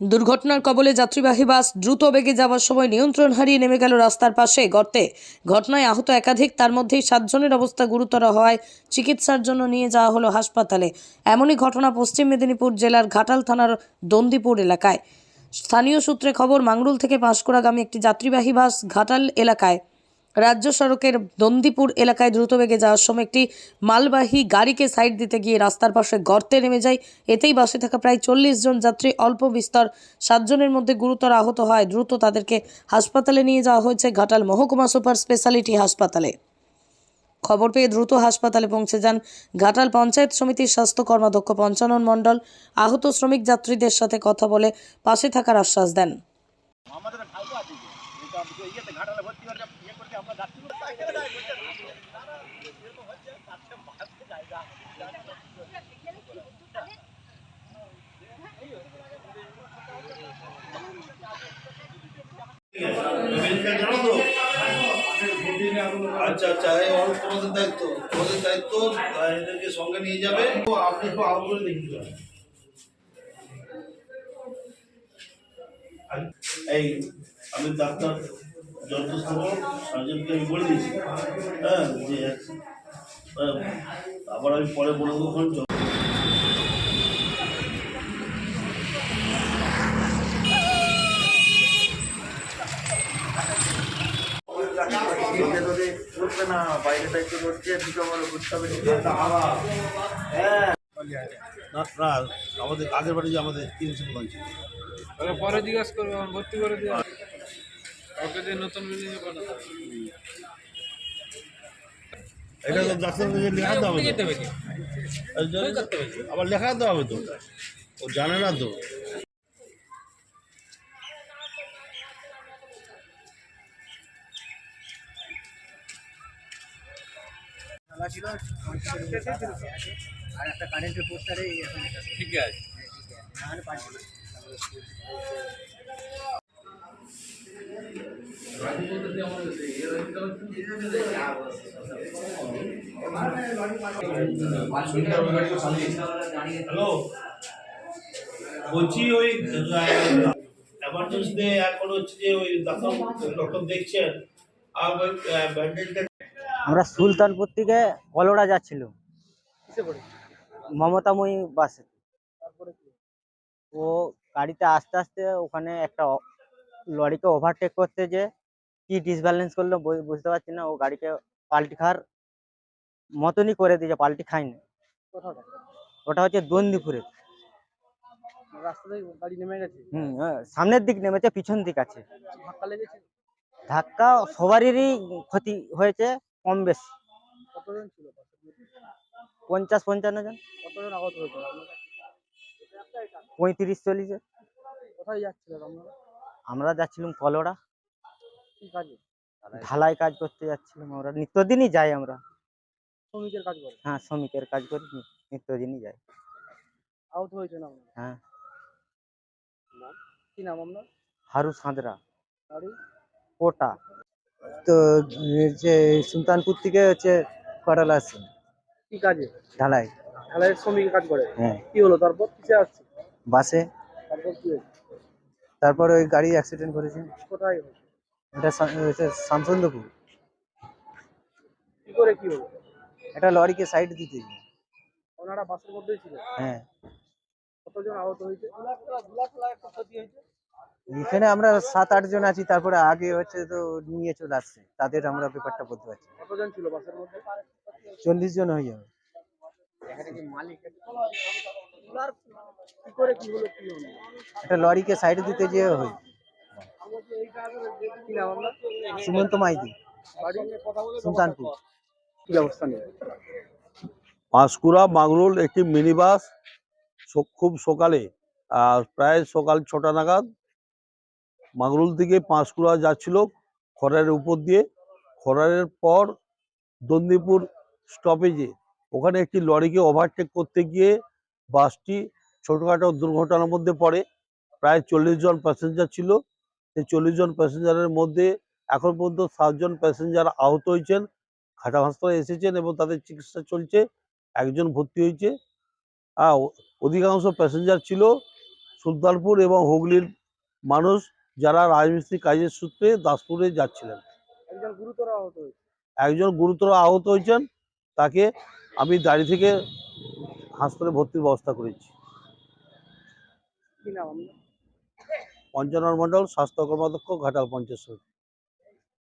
দুর্ঘটনার কবলে যাত্রীবাহী বাস দ্রুত বেগে যাওয়ার সময় নিয়ন্ত্রণ হারিয়ে নেমে গেল রাস্তার পাশে গর্তে। ঘটনায় আহত একাধিক, তার মধ্যেই সাতজনের অবস্থা গুরুতর হওয়ায় চিকিৎসার জন্য নিয়ে যাওয়া হলো হাসপাতালে। এমনই ঘটনা পশ্চিম মেদিনীপুর জেলার ঘাটাল থানার দন্দিপুর এলাকায়। স্থানীয় সূত্রে খবর, মাংরুল থেকে পাঁশকুড়াগামী একটি যাত্রীবাহী বাস ঘাটাল এলাকায় রাজ্য সড়কের দন্দিপুর এলাকায় দ্রুতবেগে যাওয়ার সময় একটি মালবাহী গাড়িকে সাইড দিতে গিয়ে রাস্তার পাশে গর্তে নেমে যায়। এতেই বাসে থাকা প্রায় চল্লিশ জন যাত্রী অল্প বিস্তর, সাতজনের মধ্যে গুরুতর আহত হয়। দ্রুত তাদেরকে হাসপাতালে নিয়ে যাওয়া হয়েছে ঘাটাল মহকুমা সুপার স্পেশালিটি হাসপাতালে। খবর পেয়ে দ্রুত হাসপাতালে পৌঁছে যান ঘাটাল পঞ্চায়েত সমিতির স্বাস্থ্য কর্মাধ্যক্ষ পঞ্চানন মণ্ডল। আহত শ্রমিক যাত্রীদের সাথে কথা বলে পাশে থাকার আশ্বাস দেন আমাদের ফায়দা আছে যে এটা আমাদের ইয়েতে ঘাটালে ভর্তি করে ইয়ে করতে আমরা যাচ্ছি না। মেডিকেল জানো তো আচ্ছা আচ্ছা তোমাদের দায়িত্ব তোমাদের দায়িত্ব এদেরকে সঙ্গে নিয়ে যাবে। আপনি একটু আলো করে দেখতে এই আমি ডাক্তার যন্ত্রস্থাপক সার্জনকে আমি বলে দিয়েছি হ্যাঁ যে আহ, আবার আমি পরে বলে দেবো ওখানে না বাইরে দায়িত্ব করছে দুটো বড় ঘুরতে হবে না না আমাদের আগের বাড়ি যে আমাদের ছিল ওকে পরে জিজ্ঞাসা করব ভর্তি করে দিও। এটা তো ডাক্তারকে যে লেখাতে হবে আবার লেখাতে হবে তো? ও জানে না তো। ছিল আর একটা কারেন্টের পোস্টারে ঠিক আছে। হ্যালো বলছি ওই এমার্জেন্সিতে এখন হচ্ছে যে ওই ডাক্তার ডক্টর দেখছেন। আর ওই ব্যান্ডেজটা আমরা সুলতানপুর থেকে কলোড়া যাচ্ছিল। মমতাময়ী বাসে। ও গাড়িতে আস্তে আস্তে ওখানে একটা লরিকে ওভারটেক করতে যে কি ডিসব্যালেন্স করল বুঝতে পারছি না। ও গাড়িকে পাল্টি খাওয়ার মতনই করে দিয়েছে পাল্টি খায়নি। ওটা হচ্ছে দন্দিপুরে। হুম সামনের দিক নেমেছে পিছন দিক আছে। ধাক্কা সবারই ক্ষতি হয়েছে কম বেশি। পঞ্চাশ পঞ্চান্ন জন। পঁয়ত্রিশ চল্লিশে কোথায় আপনারা? আমরা যাচ্ছিলাম কলোড়া। ঢালাই কাজ করতে যাচ্ছিলাম আমরা। নিত্যদিনই যাই আমরা। শ্রমিকের কাজ করে? হ্যাঁ শ্রমিকের কাজ করি নিত্যদিনই যাই। আহত হয়েছেন আপনারা? হ্যাঁ। কি নাম আপনার? হারু গাড়ি কোটা। তো যে সুলতানপুর থেকে হচ্ছে করাল আসছে। কি কাজে? ঢালাই। ঢালাইয়ের শ্রমিকের কাজ করে? হ্যাঁ। কি হলো? তারপর কিসে আসছে? বাসে। তারপর কি হয়েছে? তারপর ওই গাড়ি অ্যাক্সিডেন্ট করেছে কোথায় এটা শামসুন্দরপুর কি করে কি হলো? এটা লরিকে সাইড দিতে ওনারা বাসের মধ্যেই ছিল? হ্যাঁ। কতজন আহত হয়েছে? এখানে আমরা সাত আট জন আছি তারপরে আগে হচ্ছে তো নিয়ে চলে আসছে। তাদের আমরা ব্যাপারটা বলতে পারছি কতজন ছিল বাসের মধ্যে? চল্লিশ জন হয়ে যাবে। করে কি হলো কি হলো এটা লরিকে সাইড দিতে যেয়ে হই সুমন্ত মাইতি সুলতানপুর। কি ব্যবস্থা নেই পাঁশকুড়া মাগরুল একটি মিনি বাস খুব সকালে আহ, প্রায় সকাল ছটা নাগাদ মাগরুল থেকে পাঁশকুড়া যাচ্ছিল খরারের উপর দিয়ে। খরারের পর দন্দিপুর স্টপেজে ওখানে একটি লরিকে ওভারটেক করতে গিয়ে বাসটি ছোটোখাটো দুর্ঘটনার মধ্যে পড়ে। প্রায় চল্লিশ জন প্যাসেঞ্জার ছিল। সেই চল্লিশ জন প্যাসেঞ্জারের মধ্যে এখন পর্যন্ত সাতজন প্যাসেঞ্জার আহত হয়েছেন ঘাটা হাসপাতালে এসেছেন এবং তাদের চিকিৎসা চলছে। একজন ভর্তি হয়েছে। আর অধিকাংশ প্যাসেঞ্জার ছিল সুলতানপুর এবং হুগলির মানুষ যারা রাজমিস্ত্রি কাজের সূত্রে দাসপুরে যাচ্ছিলেন। একজন গুরুতর আহত হয়েছেন। তাকে আমি দাড়ি থেকে হাসপাতালে ভর্তির ব্যবস্থা করেছি। পঞ্চানন মণ্ডল স্বাস্থ্য কর্মাধ্যক্ষ ঘাটাল পঞ্চায়েত